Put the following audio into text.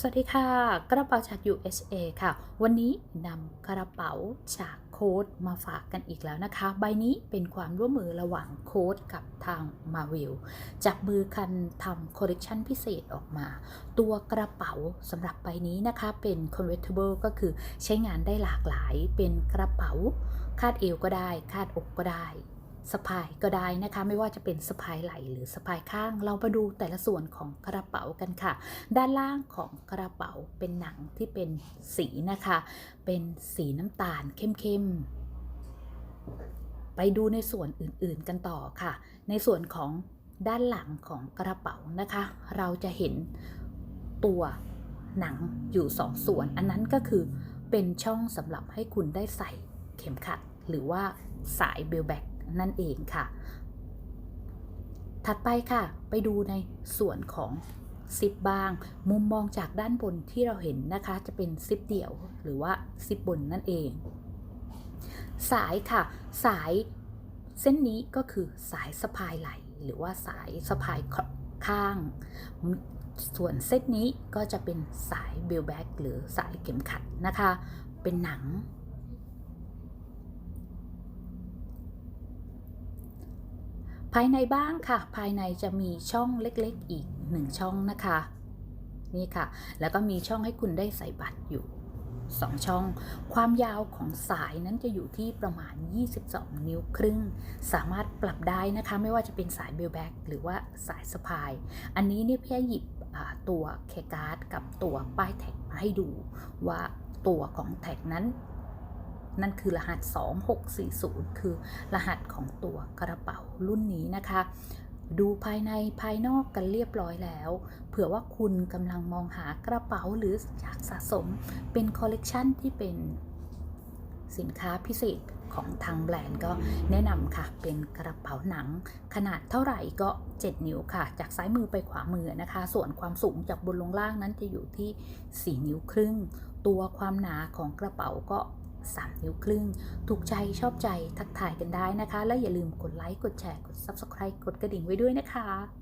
สวัสดีค่ะ กระเป๋าจาก USA ค่ะ วันนี้นำกระเป๋าจากโค้ดมาฝากกันอีกแล้วนะคะ ใบนี้เป็นความร่วมมือระหว่างโค้ดกับทาง Marvel จับมือกันทำคอลเลกชันพิเศษออกมา ตัวกระเป๋าสำหรับใบนี้นะคะเป็น convertible ก็คือใช้งานได้หลากหลายเป็นกระเป๋า คาดเอวก็ได้ คาดอกก็ได้ สะพายก็ได้นะคะ ไม่ว่าจะเป็นสะพายไหล่หรือสะพายข้าง เรามาดูแต่ละส่วนของกระเป๋ากันค่ะ ด้านล่างของกระเป๋าเป็นหนังที่เป็นสีนะคะ เป็นสีน้ำตาลเข้มๆ ไปดูในส่วนอื่นๆกันต่อค่ะ ในส่วนของด้านหลังของกระเป๋านะคะ เราจะเห็นตัวหนังอยู่สองส่วน อันนั้นก็คือเป็นช่องสำหรับให้คุณได้ใส่เข็มขัด หรือว่าสายเบลแบ็ก นั่นเองค่ะ ถัดไปค่ะ ไปดูในส่วนของซิปบาง มุมมองจากด้านบนที่เราเห็นนะคะ จะเป็นซิปเดี่ยวหรือว่าซิปบนนั่นเอง สายค่ะ สายเส้นนี้ก็คือสายสะพายไหล หรือว่าสายสะพายข้าง ส่วนเส้นนี้ก็จะเป็นสายเบลแบ็กหรือสายเข็มขัดนะคะ เป็นหนัง ภายในบ้างค่ะ ภายในจะมีช่องเล็กๆอีกหนึ่งช่องนะคะ นี่ค่ะ แล้วก็มีช่องให้คุณได้ใส่บัตรอยู่2ช่อง ความยาวของสายนั้นจะอยู่ที่ประมาณ 22 นิ้วครึ่ง สามารถปรับได้นะคะ ไม่ว่าจะเป็นสายเบลแบ็กหรือว่าสายสะพาย อันนี้เนี่ยพี่หยิบตัวเคการ์ดกับตัวป้ายแท็กมาให้ดู ว่าตัวของแท็กนั้น นั่นคือรหัส 2640 คือรหัสของตัวกระเป๋ารุ่นนี้นะคะ ดูภายในภายนอกกันเรียบร้อยแล้ว เผื่อว่าคุณกำลังมองหากระเป๋าหรืออยากสะสมเป็นคอลเลกชันที่เป็นสินค้าพิเศษของทางแบรนด์ก็แนะนำค่ะ เป็นกระเป๋าหนัง ขนาดเท่าไหร่ก็ 7 นิ้วค่ะ จากซ้ายมือไปขวามือนะคะ ส่วนความสูงจากบนลงล่างนั้นจะอยู่ที่ 4 นิ้วครึ่ง ตัวความหนาของกระเป๋าก็ 3 นิ้วครึ่ง ถูกใจชอบใจทักทายกันได้นะคะ และอย่าลืมกดไลค์ กดแชร์ กด Subscribe กดกระดิ่งไว้ด้วยนะคะ